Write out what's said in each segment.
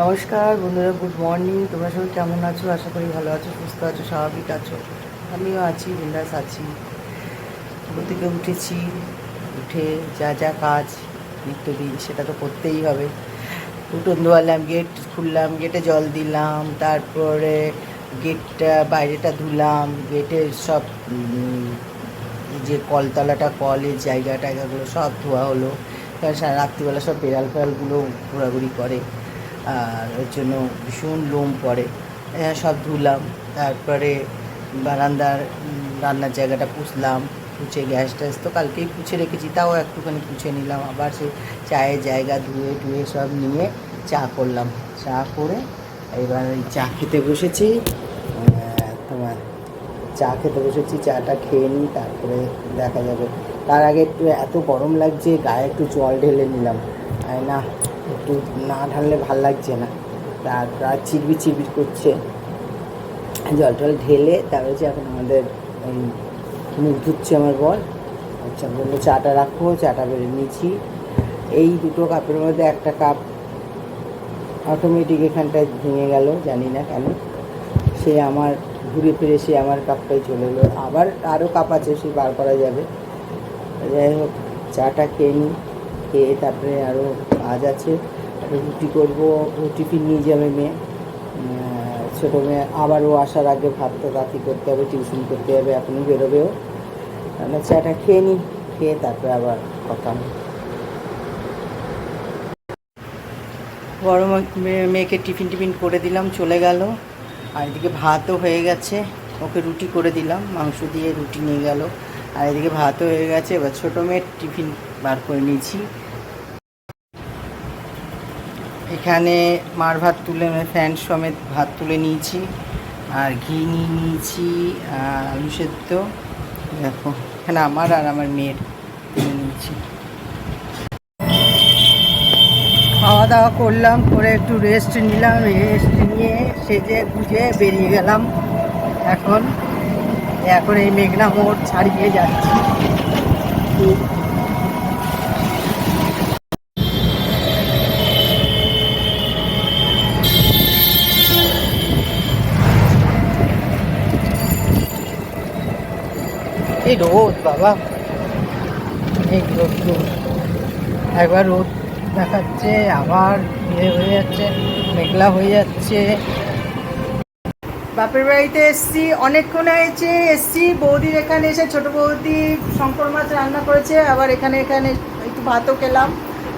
নমস্কার বন্ধুরা good morning তোমরা সবাই কেমন আছো? আশা করি ভালো আছো, সুস্থ আছো, স্বাভাবিক আছো। আমিও আছি, বিন্দাস আছি। ঘুম থেকে উঠেছি, উঠে যা যা কাজ, নিত্যদিন, সেটা তো করতেই হবে। উঠোন ধোয়ালাম গেট খুললাম গেটে জল দিলাম, তারপরে গেটটা বাইরেটা ধুলাম গেটের সব যে কলতলাটা, কলের জায়গা টায়গাগুলো সব ধোয়া হলো। রাত্রিবেলা সব বেড়াল ফেরালগুলো ঘোরাঘুরি করে। আর ওর জন্য ভীষণ লোম পড়ে। হ্যাঁ, সব ধুলাম। তারপরে বারান্দার রান্নার জায়গাটা পুষলাম পুছে গ্যাস ট্যাস তো কালকেই পুছে রেখেছি তাও একটুখানি পুছে নিলাম। আবার সে চায়ের জায়গা ধুয়ে টুয়ে সব নিয়ে চা করলাম। চা করে এবার ওই চা খেতে বসেছি। তোমার চা খেতে বসেছি চাটা খেয়ে নিই তারপরে দেখা যাবে। তার আগে একটু এত গরম লাগছে গায়ে একটু জল ঢেলে নিলাম। না। একটু না ঢাললে ভালো লাগছে না। তারপর আর চিরবির করছে। জল টল ঢেলে তারপরে হচ্ছে এখন আমাদের ওই মুখ ধুচ্ছে আমার বল আচ্ছা বলল চাটা রাখো, চাটা বেড়ে নিয়েছি। এই দুটো কাপের মধ্যে একটা কাপ অটোমেটিক এখানটায় ভেঙে গেল, জানি না কেন। সে আমার ঘুরে ফিরে সে আমার কাপটাই চলে এলো। আবার আরও কাপ আছে, সে বার করা যাবে। যাই হোক, চাটা খেয়ে নিই খেয়ে তারপরে আরও কাজ আছে। রুটি করব টিফিন নিয়ে যাবে মেয়ে। ছোটো মেয়ে আবারও আসার আগে ভাতটা রাতি করতে হবে, টিউশন করতে হবে, এখনই বেরোবেও আমরা চাটা খেয়ে নিই, খেয়ে তারপরে আবার কথা। বড় মেয়েকে টিফিন টিফিন করে দিলাম, চলে গেল। আর এদিকে ভাতও হয়ে গেছে, ওকে রুটি করে দিলাম, মাংস দিয়ে রুটি নিয়ে গেল। আর এদিকে ভাতও হয়ে গেছে, এবার ছোটো মেয়ের টিফিন বার করে নিয়েছি। এখানে মার ভাত তুলে ফ্যান সমেত ভাত তুলে নিয়েছি, আর ঘি নিয়ে নিয়েছি, আর আলু সেদ্ধ। দেখো, এখানে আমার আর আমার মেয়ের তুলে নিয়েছি। খাওয়া দাওয়া করলাম, করে একটু রেস্ট নিলাম রেস্ট নিয়ে সেজে গুজে বেরিয়ে গেলাম। এখন এখন এই মেঘনা মোড় ছাড়িয়ে যাচ্ছি। এই রোদ, বাবা। এই রোদ একবার রোদ দেখাচ্ছে, আবার ইয়ে হয়ে যাচ্ছে, মেঘলা হয়ে যাচ্ছে। বাপের বাড়িতে এসছি, অনেকক্ষণ হয়েছে, এসছি। বৌদির এখানে এসে, ছোট বৌদি শঙ্কর মাছ রান্না করেছে, আবার এখানে এখানে একটু ভাতও খেলাম।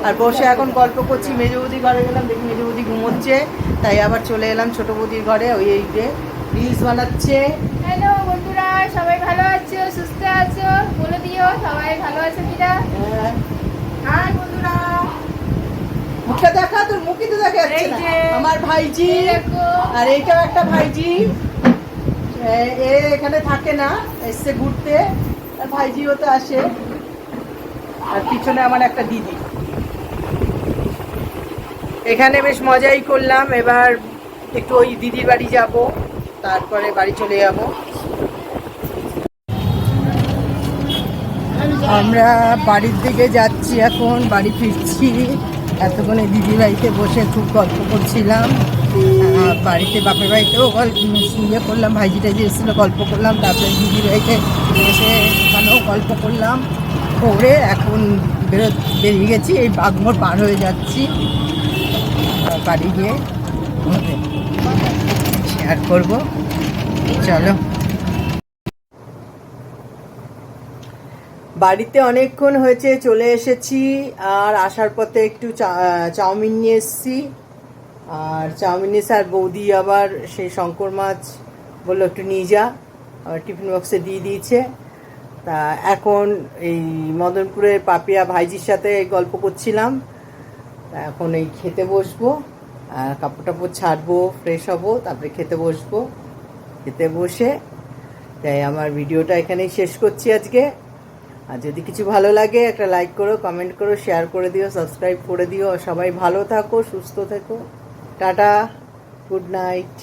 আর বসে এখন গল্প করছি, মেজো বৌদি ঘরে গেলাম, দেখি মেজো বৌদি ঘুমোচ্ছে। তাই আবার চলে এলাম ছোট বৌদির ঘরে, ওই এই যে রিলস বানাচ্ছে। হ্যালো বন্ধুরা সবাই ভালো আছো? সুস্থ আছো? বলে দিও সবাই ভালো আছে কিনা? হ্যাঁ। হাই বন্ধুরা মুখটা দেখা তোর মুখই তো দেখা যাচ্ছে না। আমার ভাইজি আর এইটাও একটা ভাইজি। এ- এ এখানে থাকে না এসছে ঘুরতে আর ভাইজিও তো আসে। আর পিছনে আমার একটা দিদি। এখানে বেশ মজাই করলাম এবার একটু ওই দিদির বাড়ি যাব তারপরে বাড়ি চলে যাব। আমরা বাড়ির দিকে যাচ্ছি এখন, বাড়ি ফিরছি। এতক্ষণে দিদি বাড়িতে বসে খুব গল্প করছিলাম। বাড়িতে বাপের বাড়িতেও গল্প ইয়ে করলাম ভাইজি টাইজি এসেছিল, গল্প করলাম। তারপরে দিদি বাড়িতে এসে ওখানেও গল্প করলাম। করে এখন বেরো বেরিয়ে গেছি, এই বাগমোড় পার হয়ে যাচ্ছি। বাড়ি গিয়ে শেয়ার করব। চলো। বাড়িতে অনেকক্ষণ হয়েছে, চলে এসেছি আর আসার পথে একটু চাউমিন নিয়ে এসেছি। আর চাউমিন এসে আর বৌদি আবার সেই শঙ্কর মাছ বলল, একটু নিয়ে যা। আবার টিফিন বক্সে দিয়ে দিয়েছে। তা এখন এই মদনপুরের পাপিয়া ভাইজির সাথে গল্প করছিলাম। তা এখন এই খেতে বসবো। আর কাপড় টাপড় ছাড়বো ফ্রেশ হব, তারপরে খেতে বসবো। খেতে বসে, তাই আমার ভিডিওটা এখানেই শেষ করছি আজকে। আর যদি কিছু ভালো লাগে, একটা লাইক করো কমেন্ট করো শেয়ার করে দিও সাবস্ক্রাইব করে দিও। সবাই ভালো থাকো, সুস্থ থেকো। Tata good night